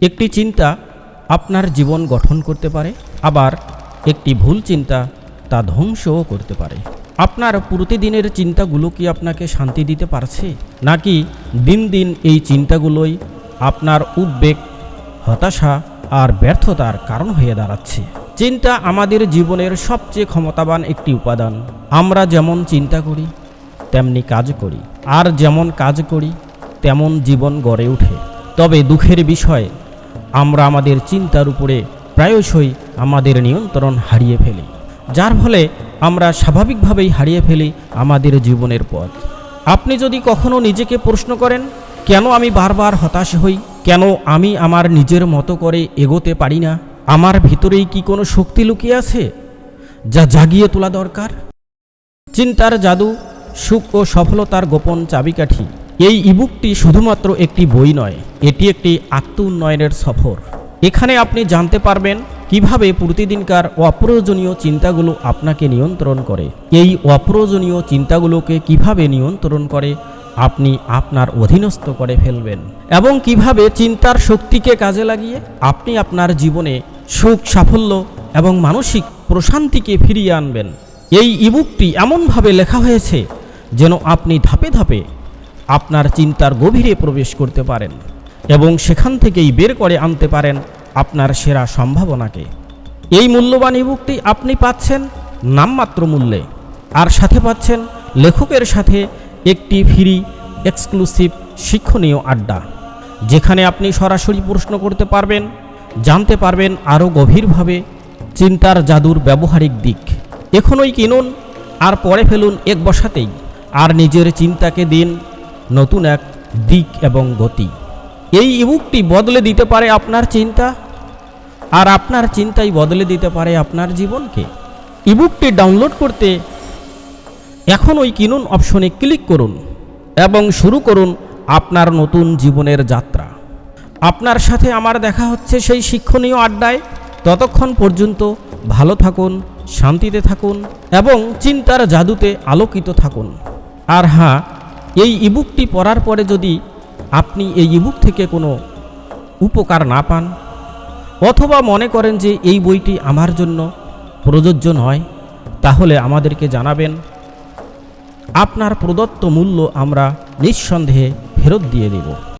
একটি চিন্তা আপনার জীবন গঠন করতে পারে, আবার একটি ভুল চিন্তা তা ধ্বংসও করতে পারে। আপনার প্রতিদিনের চিন্তাগুলো কি আপনাকে শান্তি দিতে পারছে? নাকি দিন দিন এই চিন্তাগুলোই আপনার উদ্বেগ, হতাশা আর ব্যর্থতার কারণ হয়ে দাঁড়াচ্ছে? চিন্তা আমাদের জীবনের সবচেয়ে ক্ষমতাবান একটি উপাদান। আমরা যেমন চিন্তা করি, তেমনি কাজ করি। আর যেমন কাজ করি, তেমন জীবন গড়ে ওঠে। তবে দুঃখের বিষয় আমরা আমাদের চিন্তার উপরে প্রায়শই আমাদের নিয়ন্ত্রণ হারিয়ে ফেলি। যার ফলে আমরা স্বাভাবিকভাবেই হারিয়ে ফেলি আমাদের জীবনের পথ। আপনি যদি কখনো নিজেকে প্রশ্ন করেন, কেন আমি বারবার হতাশ হই? কেন আমি আমার নিজের মতো করে এগোতে পারি না? আমার ভিতরেই কি কোনো শক্তি লুকিয়ে আছে? যা জাগিয়ে তোলা দরকার? চিন্তার জাদু, সুখ ও সফলতার গোপন চাবিকাঠি। এই ইবুকটি শুধুমাত্র একটি বই নয়, এটি একটি আত্ম উন্নয়নের সফর। এখানে আপনি জানতে পারবেন কীভাবে প্রতিদিনকার অপ্রয়োজনীয় চিন্তাগুলো আপনাকে নিয়ন্ত্রণ করে। এই অপ্রয়োজনীয় চিন্তাগুলোকে কীভাবে নিয়ন্ত্রণ করে, আপনি আপনার অধীনস্থ করে ফেলবেন। এবং কীভাবে চিন্তার শক্তিকে কাজে লাগিয়ে আপনি আপনার জীবনে সুখ, সাফল্য এবং মানসিক প্রশান্তিকে ফিরিয়ে আনবেন। এই ইবুকটি এমনভাবে লেখা হয়েছে যেন আপনি ধাপে ধাপে আপনার চিন্তার গভীরে প্রবেশ করতে পারেন এবং সেখান থেকেই বের করে আনতে পারেন আপনার সেরা সম্ভাবনাকে। এই মূল্যবান ইবুকটি আপনি পাচ্ছেন নামমাত্র মূল্যে। আর সাথে পাচ্ছেন লেখকের সাথে একটি ফ্রি এক্সক্লুসিভ শিক্ষণীয় আড্ডা, যেখানে আপনি সরাসরি প্রশ্ন করতে পারবেন, জানতে পারবেন আরও গভীরভাবে চিন্তার জাদুর ব্যবহারিক দিক। এখনই কিনুন আর পরে ফেলুন এক বসাতেই। আর নিজের চিন্তাকে দিন নতুন এক দিক এবং গতি। এই ইবুকটি বদলে দিতে পারে আপনার চিন্তা, আর আপনার চিন্তাই বদলে দিতে পারে আপনার জীবনকে। ইবুকটি ডাউনলোড করতে এখন ওই কিনুন অপশনে ক্লিক করুন এবং শুরু করুন আপনার নতুন জীবনের যাত্রা। আপনার সাথে আমার দেখা হচ্ছে সেই শিক্ষণীয় আড্ডায়। ততক্ষণ পর্যন্ত ভালো থাকুন, শান্তিতে থাকুন এবং চিন্তার জাদুতে আলোকিত থাকুন। আর হ্যাঁ এই ইবুকটি পড়ার পরে যদি আপনি এই ইবুক থেকে কোনো উপকার না পান, অথবা মনে করেন যে এই বইটি আমার জন্য প্রযোজ্য নয়, তাহলে আমাদেরকে জানাবেন, আপনার প্রদত্ত মূল্য আমরা নিঃসন্দেহে ফেরত দিয়ে দেব।